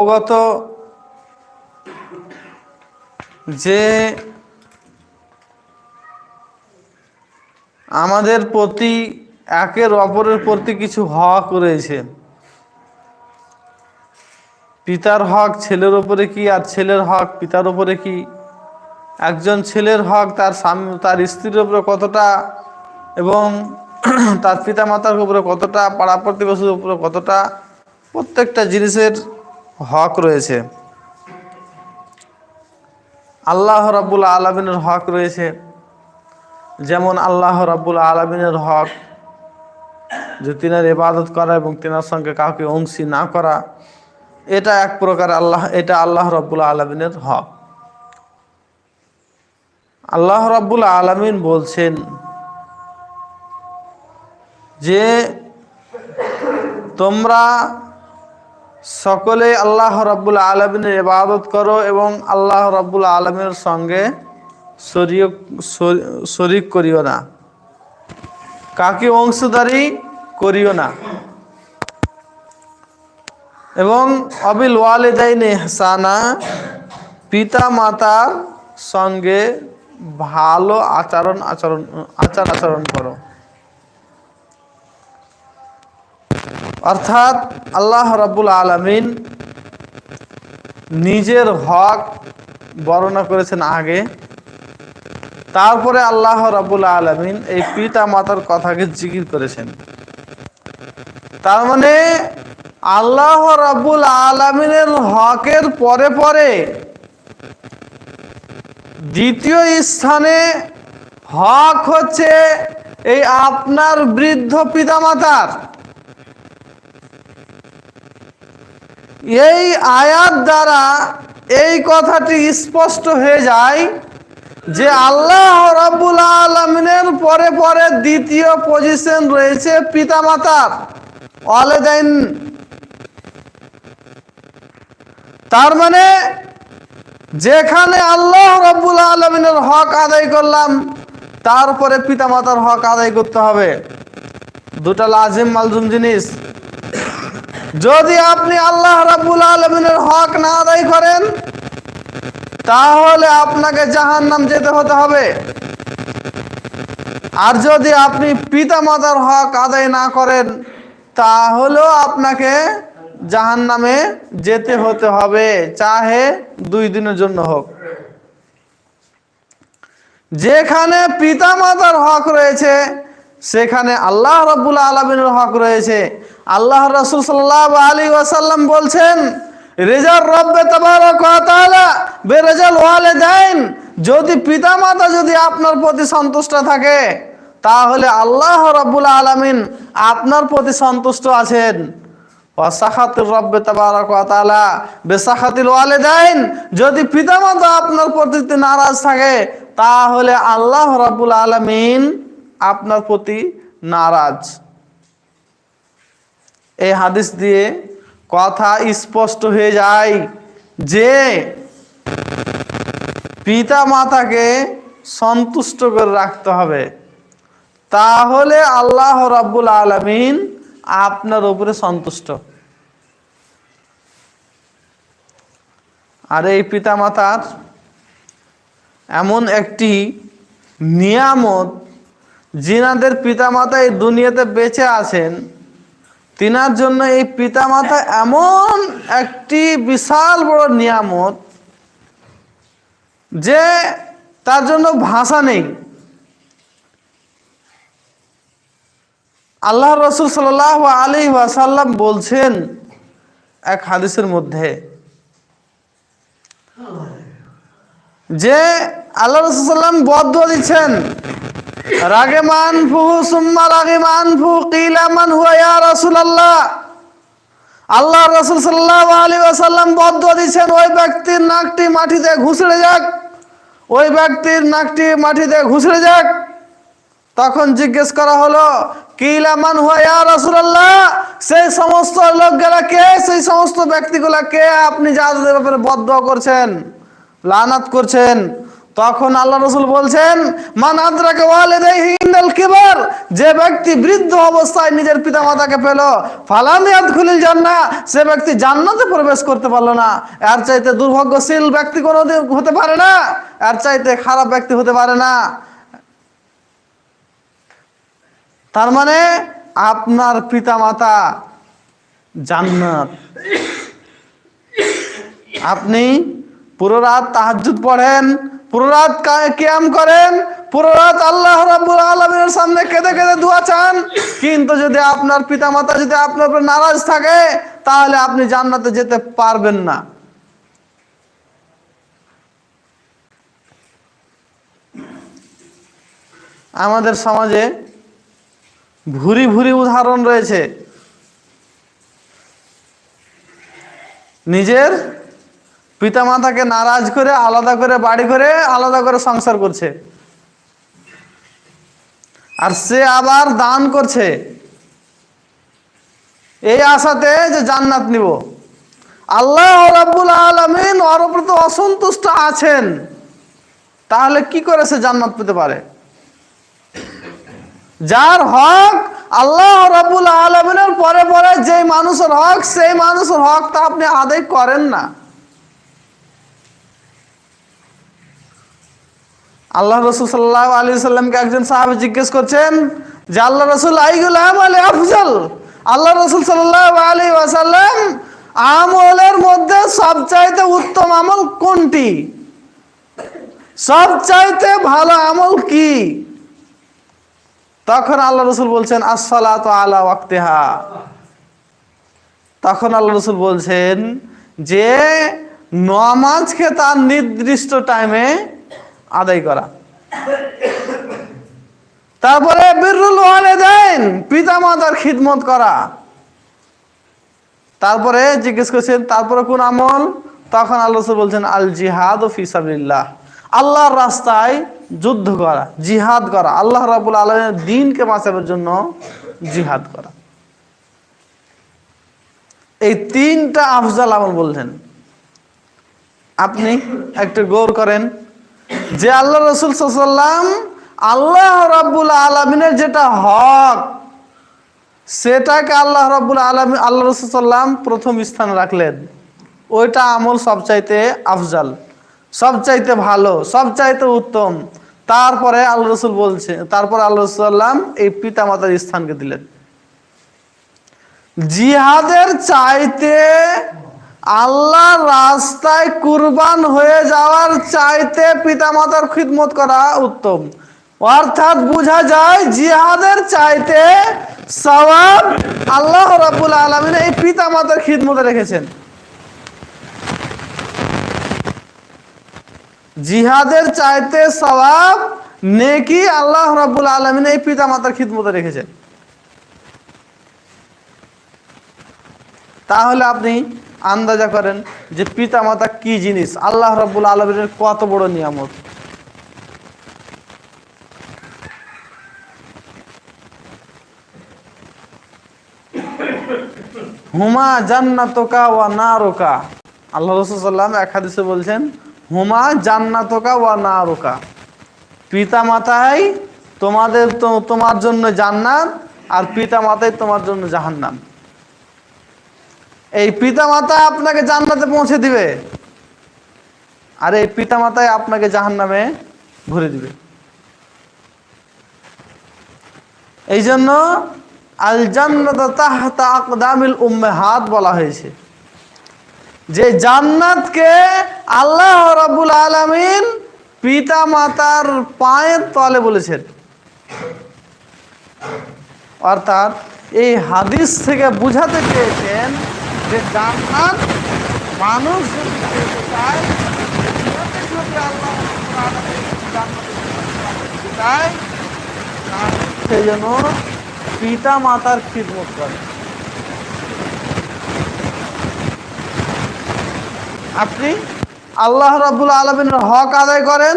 অবগত যে আমাদের প্রতি, একের অপরের প্রতি কিছু হক রয়েছে পিতার হক ছেলের ওপরে কি, আর ছেলের হক পিতার ওপরে কি? একজন ছেলের হক তার স্বামী, তার স্ত্রীর উপরে কতটা এবং তার পিতা মাতার উপরে কতটা পাড়া প্রতিবেশীর উপরে কতটা, প্রত্যেকটা জিনিসের হক রয়েছে। আল্লাহ রাব্বুল আলমিনের হক রয়েছে। যেমন আল্লাহ রাব্বুল আলমিনের হক, যে তিনার ইবাদত করা এবং তিনার সঙ্গে কাউকে অংশী না করা, এটা এক প্রকার আল্লাহ, এটা আল্লাহ রাব্বুল আলমিনের হক। আল্লাহ রাব্বুল আলমিন বলছেন যে তোমরা সকলে আল্লাহ রাব্বুল আলমিনের ইবাদত করো এবং আল্লাহ রাব্বুল আলমিনের সঙ্গে শরীক শরিক করিও না। কাকে অংশদারি করিও না। এবং অবিল ওয়ালে ওয়ালেদাইন হাসানা পিতা মাতার সঙ্গে ভালো আচরণ আচরণ আচার আচরণ করো। অর্থাৎ আল্লাহ রাব্বুল আলমিন নিজের হক বর্ণনা করেছেন আগে। তারপরে আল্লাহ রাবুল আলমিন এই পিতা মাতার কথাকে জিকির করেছেন। তার মানে আল্লাহ রাবুল আলমিনের হকের পরে পরে দ্বিতীয় স্থানে হক হচ্ছে এই আপনার বৃদ্ধ পিতামাতার। এই আয়াত দ্বারা এই কথাটি স্পষ্ট হয়ে যায় যে আল্লাহ রাব্বুল আলমিনের পরে পরে দ্বিতীয় পজিশন রয়েছে পিতামাতার অলেদাইন তার মানে যেখানে আল্লাহ রাব্বুল আলমিনের হক আদায় করলাম, তারপরে পিতামাতার হক আদায় করতে হবে। দুটা লাজিম মালজুম জিনিস। যদি আপনি আল্লাহ রাব্বুল আলমিনের হক না আদায় করেন, তাহলে আপনাকে জাহান নাম যেতে হতে হবে। আর যদি আপনি পিতা মাতার হক আদায় না করেন, তাহলেও আপনাকে জাহান নামে যেতে হতে হবে, চাহে দুই দিনের জন্য হোক। যেখানে পিতা মাতার হক রয়েছে সেখানে আল্লাহ রব্বুল আলমিনের হক রয়েছে। আল্লাহ রসুল সাল্লাহ আলী ওয়াসাল্লাম বলছেন রেজার রব্বে বেরেজাল ওয়ালে দেন যদি পিতামাতা যদি আপনার প্রতি সন্তুষ্ট থাকে, তাহলে আল্লাহ রব্বুল আলমিন আপনার প্রতি সন্তুষ্ট আছেন। ওয়াসাখাতুর রব্বে তাবারাক যদি আপনার প্রতি নারাজ থাকে, তাহলে আল্লাহ রাব্বুল আলামিন আপনার প্রতি নারাজ। এই হাদিস দিয়ে কথা স্পষ্ট হয়ে যায় যে পিতা মাতাকে সন্তুষ্ট করে রাখতে হবে। তাহলে আল্লাহ রাব্বুল আলামিন আপনার উপরে সন্তুষ্ট। আর এই পিতামাতার এমন একটি নিয়ামত যিনাদের পিতামাতা এই দুনিয়াতে বেঁচে আছেন। তিনার জন্য এই পিতামাতা এমন একটি বিশাল বড় নিয়ামত যে তার জন্য ভাষা নেই। আল্লাহ রসুল সাল আলী ওয়াসাল্লাম বলছেন এক হাদিসের মধ্যে যে আল্লাহ রসুল্লাম বদ্ধ দিচ্ছেন। রাগে মান ফুহু সুম্মা রাগে মান ফু কিলামান হুয়া ইয়া রাসূলুল্লাহ। আল্লাহ রাসূল সাল্লাল্লাহু আলাইহি ওয়াসাল্লাম বদ্ধ দিচ্ছেন ওই ব্যক্তির নাকটি মাটিতে ঘুষড়ে যাক। ওই ব্যক্তির নাকটি মাটিতে ঘুষড়ে যাক। তখন জিজ্ঞেস করা হলো কিলামান হুয়া রাসূলুল্লাহ? সেই সমস্ত লোকগুলা কে? সেই সমস্ত ব্যক্তিগুলা কে? আপনি যাদের ব্যাপারে বদ্ধ করছেন, লানাত করছেন তখন আল্লাহ রসুল বলছেন, মান আদ্রাকে ওয়ালিদাইহি ইনদাল কিবার যে ব্যক্তি বৃদ্ধ অবস্থায় নিজের পিতামাতাকে পেল ফালামিয়াত খুলিল জান্নাহ সে ব্যক্তি জান্নাতে প্রবেশ করতে পারল না। এর চাইতে দুর্ভাগ্যশীল ব্যক্তি কোনো হতে পারে না, এর চাইতে খারাপ ব্যক্তি হতে পারে না। তার মানে আপনার পিতামাতা জান্নাত। আপনি পুরো রাত তাহাজ্জুদ পড়েন পুরো রাত কা- কিয়াম করেন, পুরো রাত আল্লাহ রাব্বুল আলামিনের সামনে কেঁদে কেঁদে দোয়া চান। কিন্তু যদি আপনার পিতামাতা যদি আপনার উপর নারাজ থাকে, তাহলে আপনি জান্নাতে যেতে পারবেন না। আমাদের সমাজে ভুরি ভুরি উদাহরণ রয়েছে। নিজের পিতামাতাকে নারাজ করে, আলাদা করে বাড়ি করে, আলাদা করে সংসার করছে। আর সে আবার দান করছে। এই আশাতে যে জান্নাত নিব। আল্লাহ রাব্বুল আলামিন ওর তো অসন্তুষ্ট আছেন। তাহলে কি করে সে জান্নাত পেতে পারে? যার হক আল্লাহ রাব্বুল আলমিনের পরে পরে যে মানুষের হক, সেই মানুষের হক তা আপনি আদায় করেন না। আল্লাহ রসুল সাল্লাহ আলী সাল্লামকে একজন সাহাবি জিজ্ঞেস করছেন যে, আল্লাহ রসুল, আইগুল আমল আফজল? আল্লাহ রসুল সাল্লাহ আলী ওয়াসাল্লাম, আমলের মধ্যে সবচাইতে উত্তম আমল কোনটি? সবচাইতে ভালো আমল কি? তখন আল্লাহ রসুল বলছেন, আসসালাত আলা ওয়াক্তেহা। তখন আল্লাহ রসুল বলছেন যে, নমাজকে তার নির্দিষ্ট টাইমে আদায় করা। তারপরে বিরুল ওয়ালিদাইন পিতা মাতার খিদমত করা। তারপরে জিজ্ঞেস করছেন, তারপরে কোন আমল? তখন আল্লাহ বলছেন, আল জিহাদ ও ফিসাবিল্লাহ আল্লাহর রাস্তায় যুদ্ধ করা, জিহাদ করা। আল্লাহ রাবুল আলমের দিনকে বাঁচানোর জন্য জিহাদ করা। এই তিনটা আফজাল আমল বলছেন আপনি একটু গৌর করেন যে আল্লাহ রসুল সাল্লাম আল্লাহ রাব্বুল আলমিনের যেটা হক, সেটাকে আল্লাহ রাব্বুল আলম আল্লাহ রসুল সাল্লাম প্রথম স্থানে রাখলেন। ওইটা আমল সবচাইতে আফজাল, সবচাইতে ভালো, সবচাইতে উত্তম। তারপরে আল্লাহ রসুল বলছে, তারপর আল্লাহ রসুল্লাম এই পিতা মাতার স্থানকে দিলেন। জিহাদের চাইতে আল্লাহ রাস্তায় কুরবান হয়ে যাওয়ার চাইতে পিতামাতার খিদমত করা উত্তম। অর্থাৎ বোঝা যায় জিহাদের চাইতে সওয়াব আল্লাহ রাব্বুল আলামিন এই পিতামাতার খিদমতে রেখেছেন। জিহাদের চাইতে সওয়াব নেকি আল্লাহ রাব্বুল আলামিন এই পিতামাতার খিদমতে রেখেছেন। তাহলে আপনি আন্দাজা করেন যে পিতা মাতা কি জিনিস? আল্লাহ রাব্বুল আলমিনের কত বড় নিয়ামত। হুমা জান্নাতকা ওয়া নারকা। আল্লাহ রসুল্লাম এক হাদিসে বলছেন, হুমা জান্নাতকা ওয়া নারকা। পিতা মাতাই তোমাদের তোমার জন্য জান্নাত আর পিতা মাতাই তোমার জন্য জাহান্নাম। এই পিতামাতা আপনাকে জান্নাতে পৌঁছে দিবে। আর এই পিতামাতাই আপনাকে জাহান্নামে ভরে দিবে। এই জন্য আল জান্নাত আকদামিল উম্মাহাত বলা হয়েছে। যে জান্নাতকে আল্লাহ রাবুল আলামিন পিতা মাতার পায়ের তলে বলেছেন। অর্থাৎ এই হাদিস থেকে বুঝাতে চেয়েছেন যে জান্নাত মানুষ পেতে সেই জন্য পিতা মাতার খিদমত করে। আপনি আল্লাহ রাব্বুল আলমিনের হক আদায় করেন,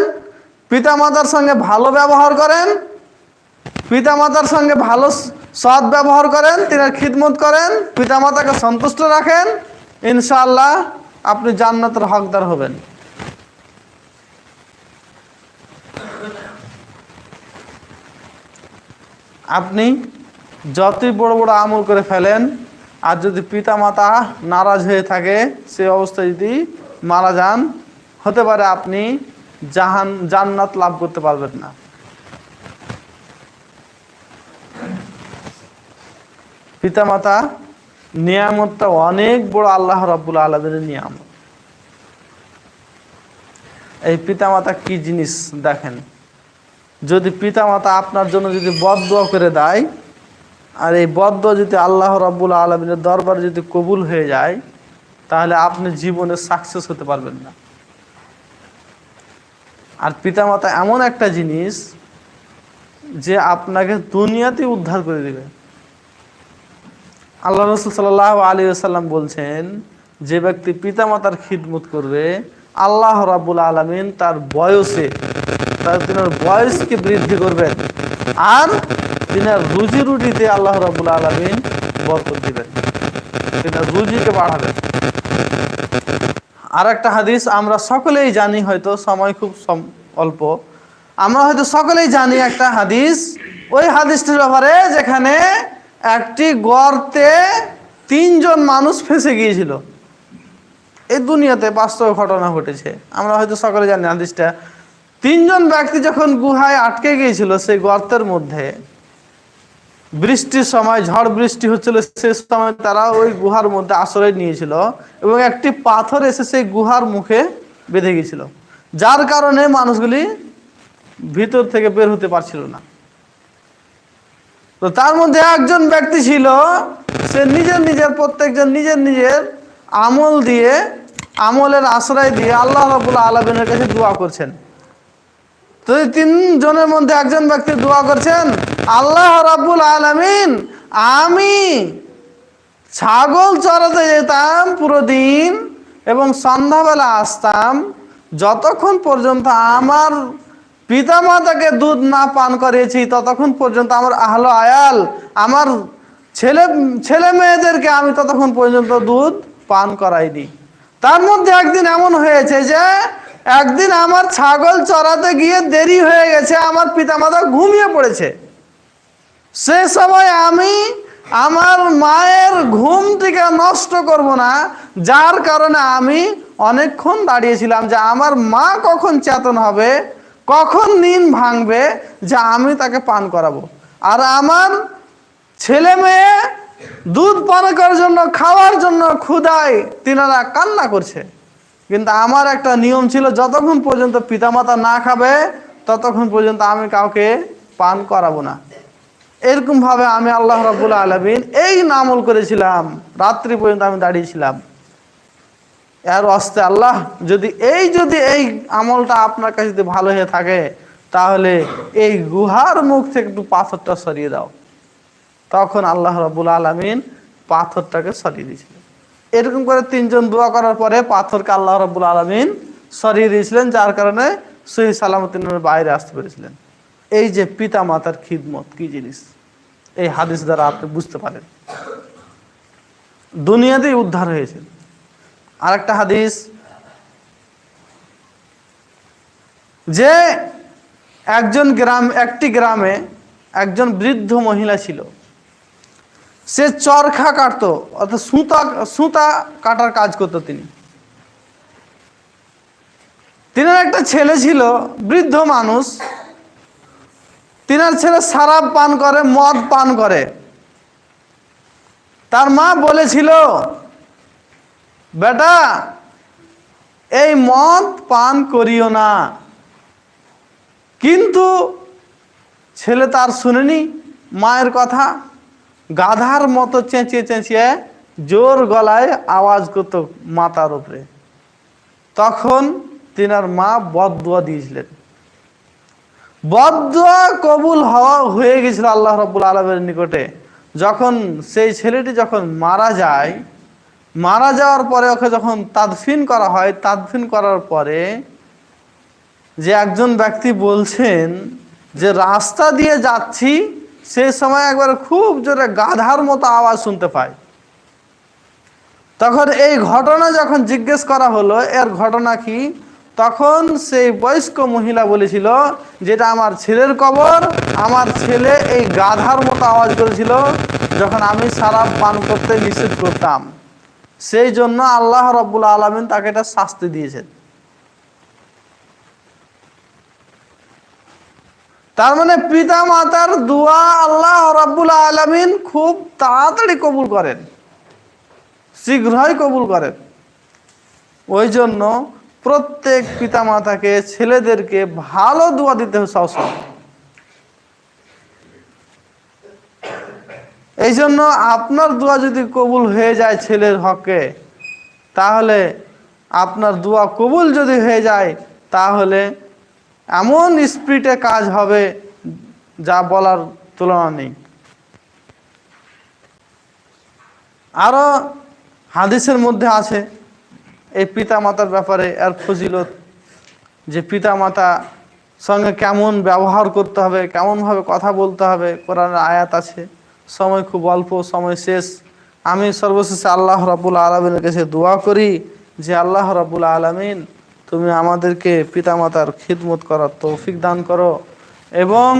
পিতা মাতার সঙ্গে ভালো ব্যবহার করেন পিতামাতার সঙ্গে ভালো সৎ ব্যবহার করেন তিনি খিদমত করেন, পিতামাতাকে সন্তুষ্ট রাখেন ইনশাল্লাহ আপনি জান্নাতের হকদার হবেন। আপনি যতই বড় বড় আমল করে ফেলেন, আর যদি পিতামাতা নারাজ হয়ে থাকে, সে অবস্থায় যদি মারা যান, হতে পারে আপনি জাহান জান্নাত লাভ করতে পারবেন না। পিতা মাতা নিয়ামতটা অনেক বড় আল্লাহ রাব্বুল আলমের নিয়ামত। এই পিতামাতা কি জিনিস দেখেন? যদি পিতামাতা আপনার জন্য যদি বদদোয়া করে দেয়, আর এই বদ্ধ যদি আল্লাহ রাব্বুল আলমিনের দরবারে যদি কবুল হয়ে যায়, তাহলে আপনি জীবনে সাকসেস হতে পারবেন না। আর পিতামাতা এমন একটা জিনিস, যে আপনাকে দুনিয়াতে উদ্ধার করে দেবে। আল্লাহ রসুল সাল্লাহ আলী সাল্লাম বলছেন, যে ব্যক্তি পিতামাতার খিদমত করবে, আল্লাহ রাবুল আলমিন তার বয়সে, তার তিনার বয়সকে বৃদ্ধি করবেন আর তিনার রুজি রুটিতে আল্লাহ রাবুল আলমিন বরকত দিবেন। তিনার রুজিকে বাড়াবেন। আর একটা হাদিস আমরা সকলেই জানি, হয়তো সময় খুব অল্প। আমরা হয়তো সকলেই জানি একটা হাদিস, ওই হাদিসটির ব্যাপারে যেখানে একটি গর্তে তিনজন মানুষ ফেঁসে গিয়েছিল। এই দুনিয়াতে বাস্তব ঘটনা ঘটেছে। আমরা হয়তো সকলে জানি হাদিসটা। তিনজন ব্যক্তি যখন গুহায় আটকে গিয়েছিল সেই গর্তের মধ্যে, বৃষ্টির সময়, ঝড় বৃষ্টি হচ্ছিল সে সময় তারা ওই গুহার মধ্যে আশ্রয় নিয়েছিল এবং একটি পাথর এসে সেই গুহার মুখে বেঁধে গিয়েছিল, যার কারণে মানুষগুলি ভিতর থেকে বের হতে পারছিল না। তো তার মধ্যে একজন ব্যক্তি ছিল, সে নিজের নিজের, প্রত্যেকজন নিজের নিজের আমল দিয়ে, আমলের আশ্রয় দিয়ে আল্লাহ রাবুল আলমিনের কাছে দোয়া করছেন। তো তিনজনের মধ্যে একজন ব্যক্তি দোয়া করছেন, আল্লাহ রাব্বুল আলামিন আমি ছাগল চড়াতে যেতাম পুরো দিন এবং সন্ধ্যাবেলা আসতাম, যতক্ষণ পর্যন্ত আমার পিতামাতাকে দুধ না পান করিয়েছি, ততক্ষণ পর্যন্ত আমার আহলো আয়াল, আমার ছেলে ছেলে মেয়েদেরকে আমি ততক্ষণ পর্যন্ত দুধ পান করাইনি। তার মধ্যে একদিন এমন হয়েছে যে, একদিন আমার ছাগল চড়াতে গিয়ে দেরি হয়ে গেছে, আমার পিতামাতা ঘুমিয়ে পড়েছে। সে সময় আমি আমার মায়ের ঘুম থেকে নষ্ট করব না, যার কারণে আমি অনেকক্ষণ দাঁড়িয়েছিলাম যে, আমার মা কখন চেতন হবে কখন নিন ভাঙবে যে আমি তাকে পান করাবো? আর আমার ছেলে মেয়ে দুধ পান করার জন্য, খাওয়ার জন্য ক্ষুদায় তিনারা কান্না করছে। কিন্তু আমার একটা নিয়ম ছিল, যতক্ষণ পর্যন্ত পিতামাতা না খাবে, ততক্ষণ পর্যন্ত আমি কাউকে পান করাবো না। এরকম ভাবে আমি আল্লাহ রাবুল আলমিন এই নামল করেছিলাম। রাত্রি পর্যন্ত আমি দাঁড়িয়েছিলাম এর অস্তে আল্লাহ যদি এই যদি এই আমলটা আপনার কাছে যদি ভালো হয়ে থাকে, তাহলে এই গুহার মুখ থেকে একটু পাথরটা সরিয়ে দাও। তখন আল্লাহ রাবুল আলমিন পাথরটাকে সরিয়ে দিয়েছিলেন। এরকম করে তিনজন দোয়া করার পরে পাথরকে আল্লাহ রাবুল আলমিন সরিয়ে দিয়েছিলেন, যার কারণে সহি সালামতিন বাইরে আসতে পেরেছিলেন। এই যে পিতা মাতার খিদমত, কি জিনিস? এই হাদিস দ্বারা আপনি বুঝতে পারেন। দুনিয়াতেই উদ্ধার আরেকটা হাদিস। যে একজন গ্রাম, একটি গ্রামে একজন বৃদ্ধ মহিলা ছিল। সে চরখা কাটতো, অর্থাৎ সুতা সুতা কাটার কাজ করতো তিনি। তিনার একটা ছেলে ছিল, বৃদ্ধ মানুষ। তিনার ছেলে সারাপ পান করে, মদ পান করে। তার মা বলেছিল বেটা, এই মদ পান করিও না। কিন্তু ছেলে তার শুনেনি, মায়ের কথা, গাধার মতো চেঁচিয়ে চেঁচিয়ে জোর গলায় আওয়াজ করতো মাতার উপরে। তখন তিনার মা বদুয়া দিয়েছিলেন। বদুয়া কবুল হওয়া হয়ে গেছিল আল্লাহ রব্বুল আলমের নিকটে। যখন সেই ছেলেটি যখন মারা যায় মারা যাওয়ার পরে ওকে যখন তাদফিন করা হয়, তাদফিন করার পরে যে একজন ব্যক্তি বলছেন যে, রাস্তা দিয়ে যাচ্ছি সেই সময় একবার খুব জোরে গাধার মতো আওয়াজ শুনতে পাই। তখন এই ঘটনা যখন জিজ্ঞেস করা হলো, এর ঘটনা কি? তখন সেই বয়স্ক মহিলা বলেছিল, যেটা আমার ছেলের কবর, আমার ছেলে এই গাধার মতো আওয়াজ করেছিল, যখন আমি সারা পান করতে নিষেধ করতাম। সেই জন্য আল্লাহ রব্বুল আলমিন তাকে এটা শাস্তি দিয়েছেন। তার মানে পিতা মাতার দোয়া আল্লাহ রব্বুল আলমিন খুব তাড়াতাড়ি কবুল করেন। শীঘ্রই কবুল করেন। ওই জন্য প্রত্যেক পিতা মাতাকে ছেলেদেরকে ভালো দোয়া দিতে হবে সবসময় এই জন্য আপনার দোয়া যদি কবুল হয়ে যায় ছেলের হকে, তাহলে আপনার দোয়া কবুল যদি হয়ে যায়, তাহলে এমন স্পিডে কাজ হবে যা বলার তুলনা নেই। আরও হাদিসের মধ্যে আছে, এই পিতা মাতার ব্যাপারে এর ফজিলত, যে পিতা মাতা সঙ্গে কেমন ব্যবহার করতে হবে, কেমনভাবে কথা বলতে হবে, কোরআনের আয়াত আছে। সময় খুব অল্প, সময় শেষ। আমি সর্বশেষে আল্লাহ রাবুল আলমিনের কাছে দোয়া করি যে, আল্লাহ রাবুল আলমিন তুমি আমাদেরকে পিতামাতার খিদমত করার তৌফিক দান করো এবং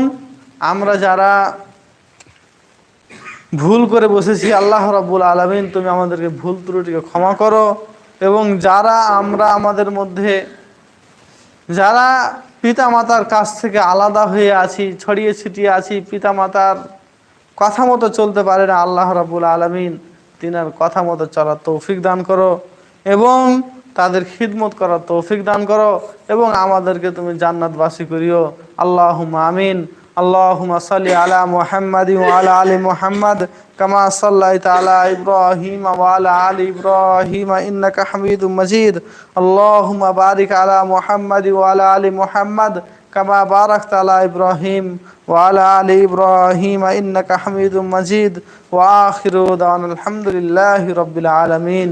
আমরা যারা ভুল করে বসেছি, আল্লাহ রাবুল আলমিন তুমি আমাদেরকে ভুল ত্রুটিকে ক্ষমা করো এবং যারা আমরা আমাদের মধ্যে, যারা পিতামাতার কাছ থেকে আলাদা হয়ে আছি, ছড়িয়ে ছিটিয়ে আছি, পিতামাতার কথা মতো চলতে পারে না, আল্লাহ রাবুল আলমিন তিনার কথা মতো চলার তৌফিক দান করো এবং তাদের খিদমত করার তৌফিক দান করো এবং আমাদেরকে তুমি জান্নাতবাসী করিও। আল্লাহ আমিন। আল্লাহুম্মা সালি আলা মুহাম্মাদ আলা আলী মোহাম্মদ কামা সাল্লাইতা আলা ইব্রাহিম আলা আলী ইব্রাহিম ইন্নাকা হামিদ মজিদ। আল্লাহ বারিক আলা মোহাম্মদ আলা আলী মোহাম্মদ কামা বারাক তালা ইব্রাহিম ওয়ালা আলী ইব্রাহিম ইন্নাকা হামিদুম মজিদ। ওয়া আখিরু দান আলহামদুলিল্লাহি রাব্বিল আলামিন।